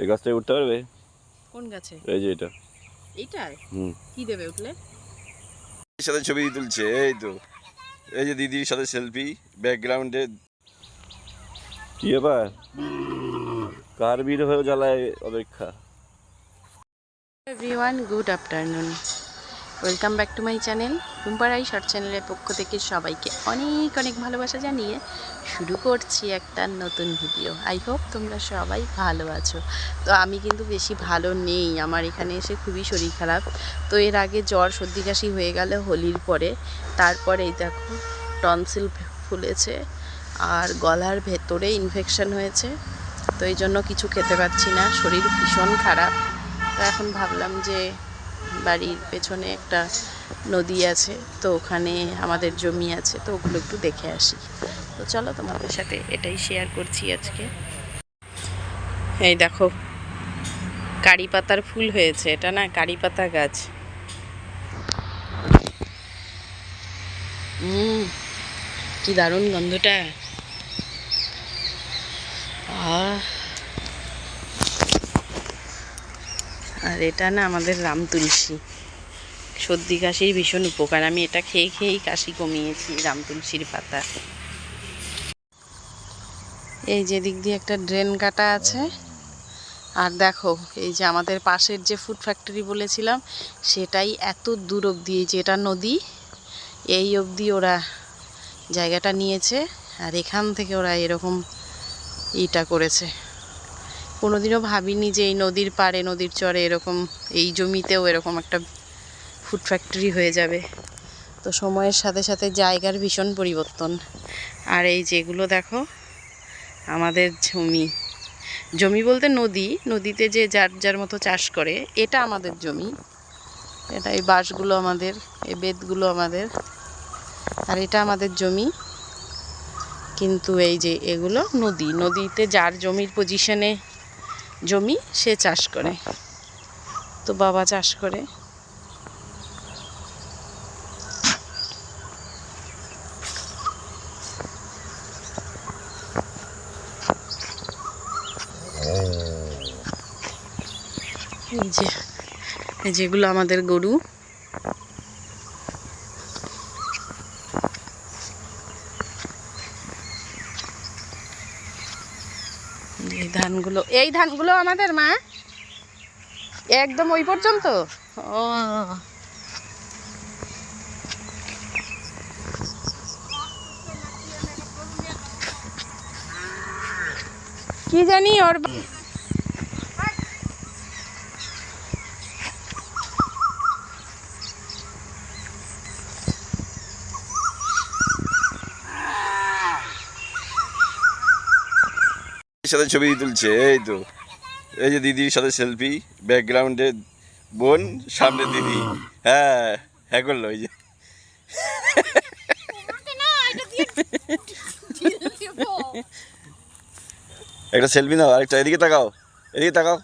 এই গাছটায় উঠতে পারবে? কোন গাছে? এই যে এটা। এটাই হুম। কি দেবে উঠলে? সাথে ছবি তুলছে এই তো। এই যে দিদির সাথে সেলফি ব্যাকগ্রাউন্ডে কি ব্যাপার? কার ভিড় হয়ে জ্বালায় অপেক্ষা? Everyone good afternoon welcome back to my channel রুম্পারাই শর্ট চ্যানেলের পক্ষ থেকে সবাইকে অনেক অনেক ভালোবাসা জানিয়ে শুরু করছি একটা নতুন ভিডিও আই হোপ তোমরা সবাই ভালো আছো। তো আমি কিন্তু বেশি ভালো নেই, আমার এখানে এসে খুবই শরীর খারাপ। তো এর আগে জ্বর সর্দি কাশি হয়ে গেল হোলির পরে তারপরে এই দেখো টনসিল ফুলেছে আর গলার ভেতরে ইনফেকশন হয়েছে। তো এই জন্য কিছু খেতে পাচ্ছি না, শরীর ভীষণ খারাপ। তো এখন ভাবলাম যে বাড়ির পেছনে একটা নদী আছে, তো ওখানে আমাদের জমি আছে, তো ওগুলো একটু দেখে আসি। তো চলো তোমাদের সাথে এটাই শেয়ার করছি আজকে। এই দেখো, কারি পাতার ফুল হয়েছে, এটা না কারি পাতা গাছ। হুম কি দারুণ গন্ধটা। আহ আর এটা না আমাদের রাম তুলসী। সর্দি কাশির ভীষণ উপকার। আমি এটা খেয়ে খেয়েই কাশি কমিয়েছি, রাম তুলসীর পাতা। এই যে দিক দিয়ে একটা ড্রেন কাটা আছে। আর দেখো, এই যে আমাদের পাশের যে ফুড ফ্যাক্টরি বলেছিলাম, সেটাই এত দূর অবধি যে এটা নদী, এই অবধি ওরা জায়গাটা নিয়েছে। আর এখান থেকে ওরা এরকম ইটা করেছে। কোনোদিনও ভাবিনি যে এই নদীর পাড়ে, নদীর চরে এরকম এই জমিতেও এরকম একটা ফুড ফ্যাক্টরি হয়ে যাবে। তো সময়ের সাথে সাথে জায়গার ভীষণ পরিবর্তন। আর এই যেগুলো দেখো, আমাদের জমি। জমি বলতে নদী, নদীতে যে যার যার মতো চাষ করে, এটা আমাদের জমি। এটা এই বাঁশগুলো আমাদের, এই বেতগুলো আমাদের, আর এটা আমাদের জমি। কিন্তু এই যে এগুলো নদী, নদীতে যার জমির পজিশনে জমি সে চাষ করে। তো বাবা চাষ করে। যে যেগুলো আমাদের গরু এই ধানগুলো। এই ধানগুলো আমাদের মা? একদম ওই পর্যন্ত? ও। কি জানি ওর সাথে ছবি তুলছে, এই তো। এই যে দিদির সাথে সেলফি ব্যাকগ্রাউন্ডে বোন, সামনে দিদি। হ্যাঁ হ্যাঁ করল ওই যে। একটা সেলফি নাও, আরেকটা, এদিকে তাকাও এদিকে তাকাও।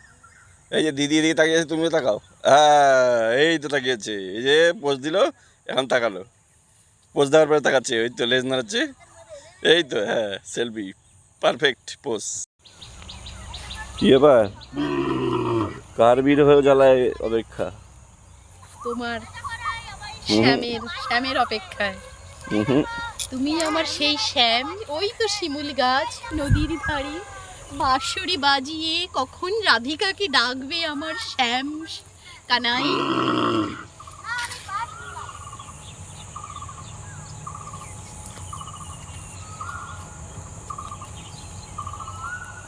এই যে দিদি এদিকে তাকিয়েছে তুমিও তাকাও। হ্যাঁ এই তো তাকিয়েছে। এই যে পোজ দিল, এখন তাকালো। পোজ দেওয়ার পরে তাকাচ্ছে, ওই তো লেজ নাড়াচ্ছে। এই তো হ্যাঁ সেলফি পারফেক্ট পোজ কি ব্যাপার কার ভিড় হয়ে জ্বালায় অপেক্ষা? তোমার শ্যামের শ্যামের অপেক্ষায়। তুমি আমার সেই শ্যাম ওই তো শিমুল গাছ নদীর ধারে। বাঁশরি বাজিয়ে কখন রাধিকাকে ডাকবে আমার শ্যাম কানাই?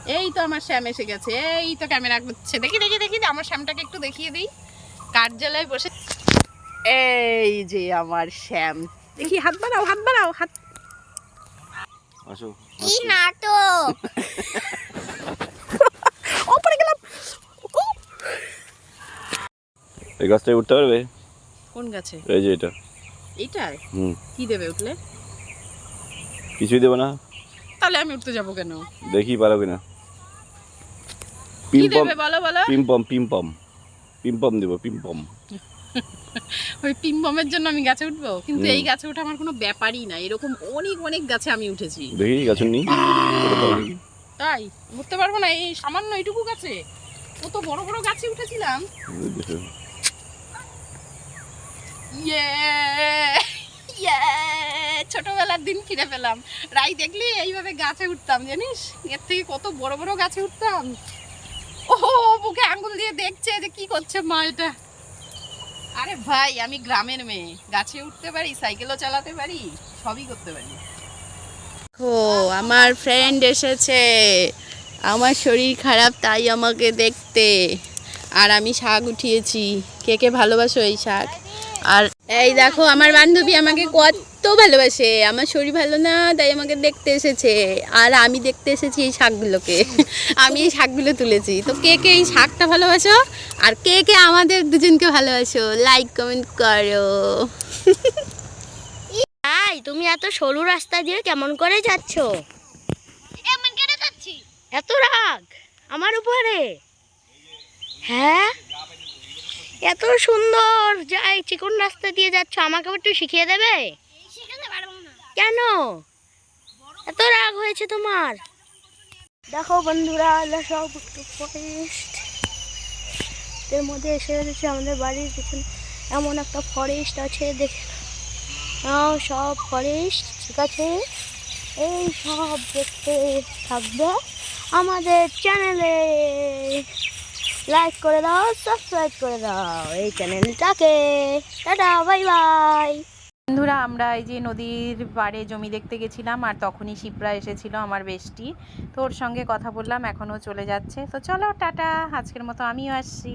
এই তো আমার শ্যাম এসে গেছে এই তো ক্যামেরা করছে দেখি দেখি দেখি আমার শ্যামটাকে একটু দেখিয়ে দিই। কার্যালয়ে বসে এই যে আমার শ্যাম। দেখি হাত বাড়াও হাত বাড়াও হাত আসো কি নাটক? ও পড়ে গেলাম। ও! এই গাছটায় উঠতে পারবে? কোন গাছে? এই যে এটা। এইটায়? হুম। কি দেবে উঠলে? কিছুই দেবো না। তাহলে আমি উঠতে যাব কেন? দেখি পারো কিনা। পিম্পম বলো বলো? পিম্পম পিম্পম পিম্পম দেবো পিম্পম ওই পিম্পমের জন্য আমি গাছে উঠবো? কিন্তু এই গাছে ওঠা আমার কোনো ব্যাপারই না এরকম অনেক অনেক গাছে আমি উঠেছি। দেখি গাছ নি তাই? উঠতে পারব না। এই সামান্য এইটুকু গাছে। কত বড় বড় গাছে উঠেছিলাম। ইয়ে ইয়ে ছোটবেলার দিন ফিরে পেলাম। রাই দেখলি এইভাবে গাছে উঠতাম জানিস? এর থেকে কত বড় বড় গাছে উঠতাম। বুকে আঙ্গুল দিয়ে দেখছে যে কি করছে মা এটা। আরে ভাই, আমি গ্রামের মেয়ে। গাছে উঠতে পারি, সাইকেলও চালাতে পারি, সবই করতে পারি। ও আমার ফ্রেন্ড এসেছে। আমার শরীর খারাপ, তাই আমাকে দেখতে। আর আমি শাক উঠিয়েছি। কে কে ভালোবাসো এই শাক? আর এই দেখো, আমার বান্ধবী আমাকে কত ভালোবাসে আমার শরীর ভালো না তাই আমাকে দেখতে এসেছে। আর আমি দেখতে এসেছি এই শাকগুলোকে। আমি এই শাকগুলো তুলেছি। তো কে কে এই শাকটা ভালোবাসো? আর কে কে আমাদের দুজনকে ভালোবাসো? লাইক কমেন্ট করো। ভাই তুমি এত সরু রাস্তা দিয়ে কেমন করে যাচ্ছ? এমন কেন যাচ্ছি। এত রাগ আমার উপরে? হ্যাঁ? এত সুন্দর। যাই চিকন রাস্তা দিয়ে যাচ্ছ আমাকে একটু শিখিয়ে দেবে? কেন? এত রাগ হয়েছে তোমার। দেখো বন্ধুরা আল্লাহ সব ফরেস্ট এর মধ্যে এসে গেছে, আমাদের বাড়ির পিছনে এমন একটা ফরেস্ট আছে, দেখে সব ফরেস্ট ঠিক আছে? এই সব দেখতে থাকবে আমাদের চ্যানেলে লাইক করে দাও সাবস্ক্রাইব করে দাও এই চ্যানেলটাকে টাটা বাই বাই বন্ধুরা, আমরা এই যে নদীর পাড়ে জমি দেখতে গেছিলাম আর তখনই শিপ্রা এসেছিল আমার বেশটি তো ওর সঙ্গে কথা বললাম, এখনও চলে যাচ্ছে। তো চলো, টাটা, আজকের মতো আমিও আসছি।